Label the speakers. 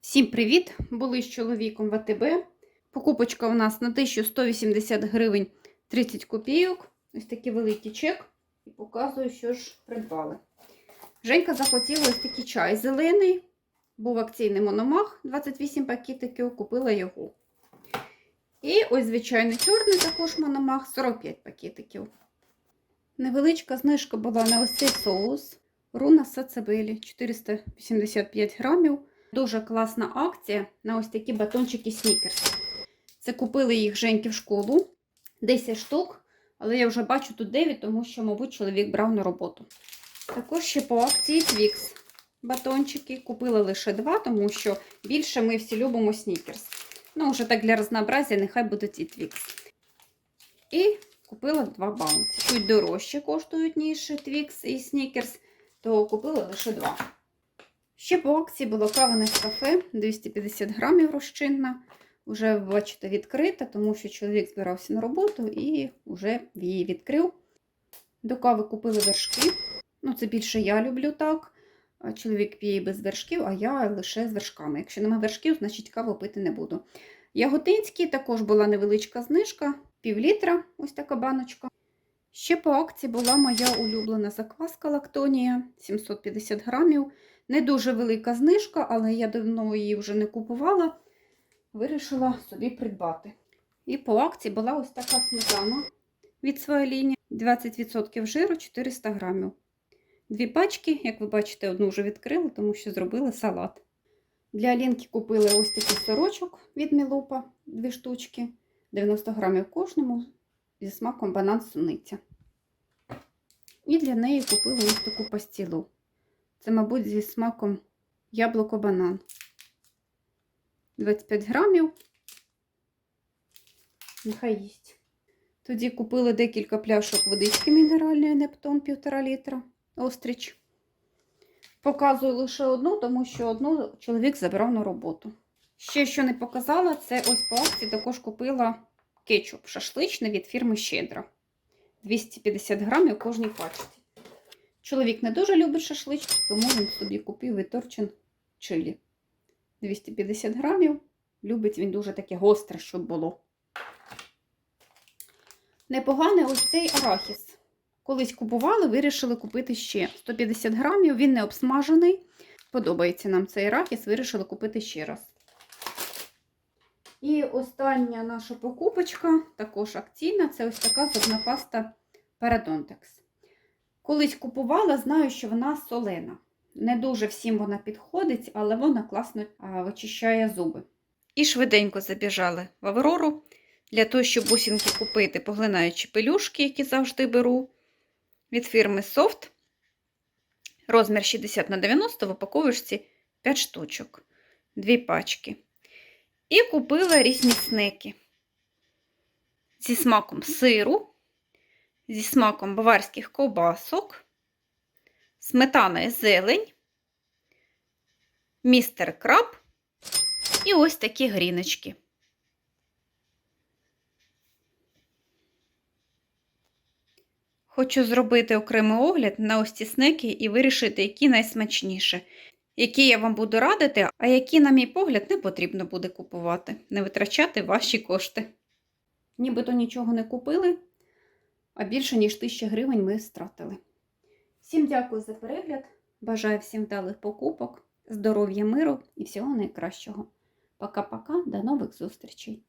Speaker 1: Всім привіт! Були з чоловіком в АТБ. Покупочка у нас на 1180 гривень 30 копійок. Ось такий великий чек. І показую, що ж придбали. Женька захотіла ось такий чай зелений. Був акційний мономах 28 пакетиків, купила його. І ось звичайний чорний також мономах 45 пакетиків. Невеличка знижка була на ось цей соус. Руна сацебелі 485 грамів. Дуже класна акція на ось такі батончики снікерс. Це купили їх Женьки в школу. 10 штук, але я вже бачу тут 9, тому що, мабуть, чоловік брав на роботу. Також ще по акції Twix батончики. Купила лише 2, тому що більше ми всі любимо снікерс. Ну, вже так для разнообразя, нехай будуть і Twix. І купила 2 баунті. Чуть дорожче коштують, ніж Twix і снікерс, то купила лише 2. Ще по акції було кава кафе 250 грамів розчинна. Уже, бачите, відкрита, тому що чоловік збирався на роботу і вже її відкрив. До кави купили вершки. Ну, це більше я люблю так. Чоловік п'є без вершків, а я лише з вершками. Якщо немає вершків, значить каву пити не буду. Яготинський також була невеличка знижка, пів літра, ось така баночка. Ще по акції була моя улюблена закваска Лактонія 750 грамів. Не дуже велика знижка, але я давно її вже не купувала. Вирішила собі придбати. І по акції була ось така сметана від своєї лінії. 20% жиру 400 грамів. Дві пачки, як ви бачите, одну вже відкрила, тому що зробили салат. Для Алінки купили ось такий сорочок від Мілупа, дві штучки, 90 грамів кожному, зі смаком банан суниця. І для неї купили ось таку пастілу. Це, мабуть, зі смаком яблуко-банан. 25 грамів. Нехай їсть. Тоді купили декілька пляшок водички мінеральної Нептун 1,5 літра. Остріч. Показую лише одну, тому що одну чоловік забрав на роботу. Ще що не показала, це ось по акції також купила кетчуп шашличний від фірми Щедра. 250 грамів кожній пачці. Чоловік не дуже любить шашлич, тому він собі купив від Торчин чилі. 250 грамів. Любить він дуже таке гостре, щоб було. Непоганий ось цей арахіс. Колись купували, вирішили купити ще 150 грамів. Він не обсмажений. Подобається нам цей арахіс, вирішили купити ще раз. І остання наша покупочка, також акційна, це ось така зубна паста Paradontex. Колись купувала, знаю, що вона солена. Не дуже всім вона підходить, але вона класно вичищає зуби. І швиденько забіжали в Аврору для того, щоб бусинки купити, поглинаючи пелюшки, які завжди беру від фірми Soft. Розмір 60 на 90 в упаковочці 5 штучок, 2 пачки. І купила різні снеки зі смаком сиру, зі смаком баварських ковбасок, сметана і зелень, містер краб і ось такі гріночки. Хочу зробити окремий огляд на ось ці снеки і вирішити, які найсмачніше. Які я вам буду радити, а які, на мій погляд, не потрібно буде купувати, не витрачати ваші кошти. Нібито нічого не купили, а більше, ніж 1000 гривень ми стратили. Всім дякую за перегляд. Бажаю всім вдалих покупок, здоров'я, миру і всього найкращого. Пока-пока, до нових зустрічей!